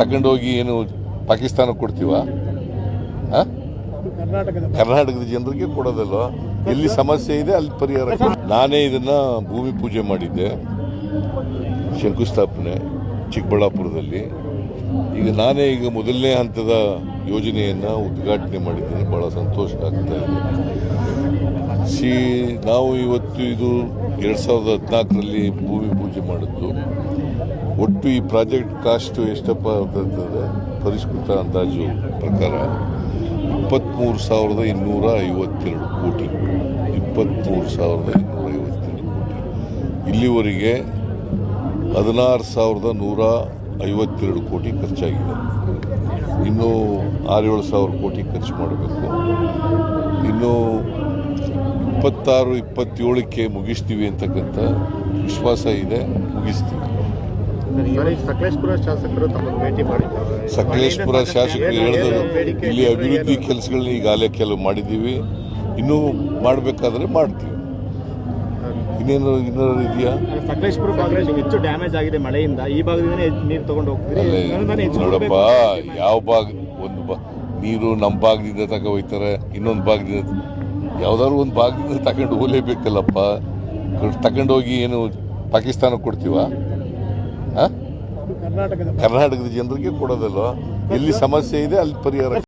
ತಗೊಂಡೋಗಿ ಏನು ಪಾಕಿಸ್ತಾನಕ್ಕೆ ಕೊಡ್ತೀವ? ಕರ್ನಾಟಕದ ಜನರಿಗೆ ಕೊಡೋದಲ್ಲ ಎಲ್ಲಿ ಸಮಸ್ಯೆ ಇದೆ, ಅಲ್ಲಿ ಪರಿಹಾರ ನಾನೇ ಇದನ್ನ ಭೂಮಿ ಪೂಜೆ ಮಾಡಿದ್ದೆ, ಶಂಕುಸ್ಥಾಪನೆ ಚಿಕ್ಕಬಳ್ಳಾಪುರದಲ್ಲಿ. ಈಗ ನಾನೇ ಈಗ ಮೊದಲನೇ ಹಂತದ ಯೋಜನೆಯನ್ನ ಉದ್ಘಾಟನೆ ಮಾಡಿದ್ದೀನಿ, ಬಹಳ ಸಂತೋಷ ಆಗ್ತಾ ಇದೆ. ಸಿ, ನಾವು ಇವತ್ತು ಇದು ಎರಡು ಸಾವಿರದ ಹದಿನಾಲ್ಕರಲ್ಲಿ ಭೂಮಿ ಪೂಜೆ ಮಾಡಿದ್ದು. ಒಟ್ಟು ಈ ಪ್ರಾಜೆಕ್ಟ್ ಕಾಸ್ಟ್ ಎಷ್ಟಪ್ಪ ಅಂತಂದರೆ, ಪರಿಷ್ಕೃತ ಅಂದಾಜು ಪ್ರಕಾರ ಇಪ್ಪತ್ತ್ಮೂರು ಸಾವಿರದ ಇನ್ನೂರ ಐವತ್ತೆರಡು ಕೋಟಿ. ಇಪ್ಪತ್ತ್ಮೂರು ಸಾವಿರದ ಇನ್ನೂರ ಐವತ್ತೆರಡು ಕೋಟಿ. ಇಲ್ಲಿವರೆಗೆ ಹದಿನಾರು ಸಾವಿರದ ನೂರ ಐವತ್ತೆರಡು ಕೋಟಿ ಖರ್ಚಾಗಿದೆ. ಇನ್ನೂ ಆರೇಳು ಸಾವಿರ ಕೋಟಿ ಖರ್ಚು ಮಾಡಬೇಕು. ಇನ್ನು ಇಪ್ಪತ್ತಾರು ಇಪ್ಪತ್ತೇಳಕ್ಕೆ ಮುಗಿಸ್ತೀವಿ ಅಂತಕ್ಕಂಥ ವಿಶ್ವಾಸ ಇದೆ ಮುಗಿಸ್ತೀವಿ. ಸಕಲೇಶ್ಪುರ ಶಾಸಕರು ಹೇಳಿದರು ಇಲ್ಲಿ ಅಭಿವೃದ್ಧಿ ಕೆಲಸಗಳನ್ನ ಈಗಾಗಲೇ ಕೆಲವು ಮಾಡಿದ್ದೀವಿ. ಇನ್ನೂ ಮಾಡಬೇಕಾದ್ರೆ ಮಾಡ್ತೀವಿ. ಇನ್ನೇನು ಏನಾದ್ರು ಇದೆಯಾ? ಸಕಲೇಶ್ಪುರ ಹೆಚ್ಚು ಡ್ಯಾಮೇಜ್ ಆಗಿದೆ ಮಳೆಯಿಂದ. ಈ ಭಾಗದಿಂದ ನೀರು ತಗೊಂಡು ಹೆಚ್ಚು ನೋಡಪ್ಪ ಯಾವ ಭಾಗ ಒಂದು ಬಾ ನೀರು ನಮ್ಮ ಭಾಗದಿಂದ ತಗ ಹೋಯ್ತಾರೆ ಇನ್ನೊಂದು ಭಾಗದಿಂದ ಯಾವ್ದಾದ್ರು ಒಂದು ಭಾಗದಿಂದ ತಗೊಂಡು ಹೋಗ್ಲೇಬೇಕಲ್ಲಪ್ಪ ತಗೊಂಡೋಗಿ ಏನು ಪಾಕಿಸ್ತಾನಕ್ಕೆ ಕೊಡ್ತೀವ? ಕರ್ನಾಟಕದ ಜನರಿಗೆ ಕೊಡೋದಲ್ವ? ಎಲ್ಲಿ ಸಮಸ್ಯೆ ಇದೆ ಅಲ್ಲಿ ಪರಿಹಾರ